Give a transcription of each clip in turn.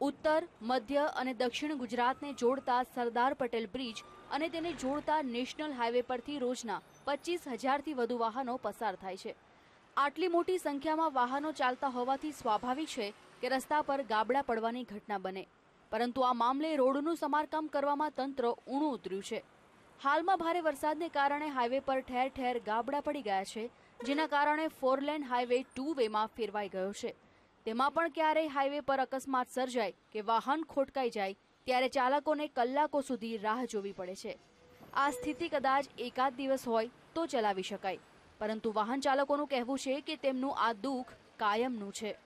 ઉત્તર, મધ્ય અને દક્ષિણ ગુજરાતને જોડતા સરદાર પટેલ બ્રિજ અને તેને જોડતા નેશનલ હાઈવે પરથી રોજના પચીસ હજારથી વધુ વાહનો પસાર થાય છે. આટલી મોટી સંખ્યામાં વાહનો ચાલતા હોવાથી સ્વાભાવિક છે કે રસ્તા પર ગાબડા પડવાની ઘટના બને. પરંતુ આ મામલે રોડનું સમારકામ કરવામાં તંત્ર ઊણું ઉતર્યું છે. હાલમાં ભારે વરસાદને કારણે હાઈવે પર ઠેર ઠેર ગાબડા પડી ગયા છે, જેના કારણે ફોરલેન હાઈવે ટુ વેમાં ફેરવાઈ ગયો છે. તેમાં પણ ક્યારેય હાઈવે પર અકસ્માત સર્જાય કે વાહન ખોટકાઈ જાય ત્યારે ચાલકોને કલાકો સુધી રાહ જોવી પડે છે આ સ્થિતિ કદાચ એકાદ દિવસ હોય તો ચલાવી શકાય પરંતુ વાહન ચાલકોનું કહેવું છે કે તેમનું આ દુઃખ કાયમનું છે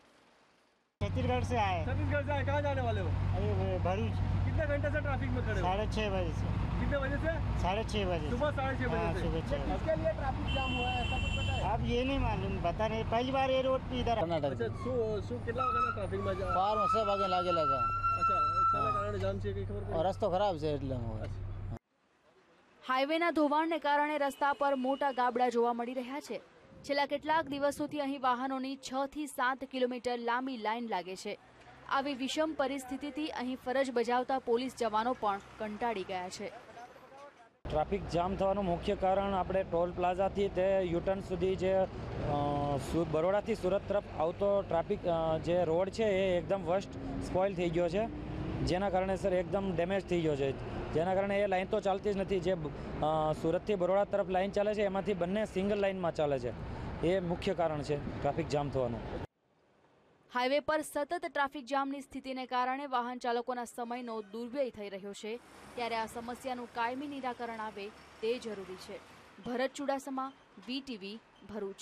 छत्तीसगढ़ से आए छत्तीसगढ़ से आए कहाँ जाने वाले हो अभी भरूच कितने घंटे से ट्रैफिक में खड़े हो साढ़े छः बजे से कितने बजे से साढ़े छः बजे से। सुबह साढ़े छह हाँ, बजे सुबह से छः किसके लिए ट्रैफिक जाम हुआ है ऐसा कुछ पता है अब ये नहीं मालूम बता नहीं पहली बार ये रोड पे इधर અચ્છા કર્ણાટક શું શું કેટલા વાગ્યાના ટ્રાફિકમાં જા- બાર છ વાગે લાગેલા હતા અચ્છા શાના કારણે જામ છે કઈ ખબર પડી રસ્તો ખરાબ છે એટલે હું હાઈવેના ધોવાણને કારણે રસ્તા પર મોટા ગાબડા જોવા મળી રહ્યા છે છેલ્લા કેટલાક દિવસોથી અહીં વાહનોની છ થી સાત કિલોમીટર લાંબી લાઈન લાગે છે આવી વિષમ પરિસ્થિતિથી અહીં ફરજ બજાવતા પોલીસ જવાનો પણ કંટાળી ગયા છે. ટ્રાફિક જામ થવાનું મુખ્ય કારણ આપણે ટોલ પ્લાઝાથી તે યુટર્ન સુધી જે બરોડાથી સુરત તરફ આવતો ટ્રાફિક જે રોડ છે એ એકદમ વર્સ્ટ સ્પોઇલ થઈ ગયો છે. જેના કારણે સર એકદમ ડેમેજ થઈ ગયો છે. જેના કારણે એ લાઇન તો ચાલતી જ નથી. જે સુરતથી બરોડા તરફ લાઇન ચાલે છે, એમાંથી બંને સિંગલ લાઇનમાં ચાલે છે. એ મુખ્ય કારણ છે ટ્રાફિક જામ થવાનું. હાઈવે પર સતત ટ્રાફિક જામની સ્થિતિને કારણે વાહન ચાલકોના સમયનો દુર્વ્યય થઈ રહ્યો છે. ત્યારે આ સમસ્યાનું કાયમી નિરાકરણ આવે તે જરૂરી છે. ભરત ચુડાસમા વીટીવી ભરૂચ.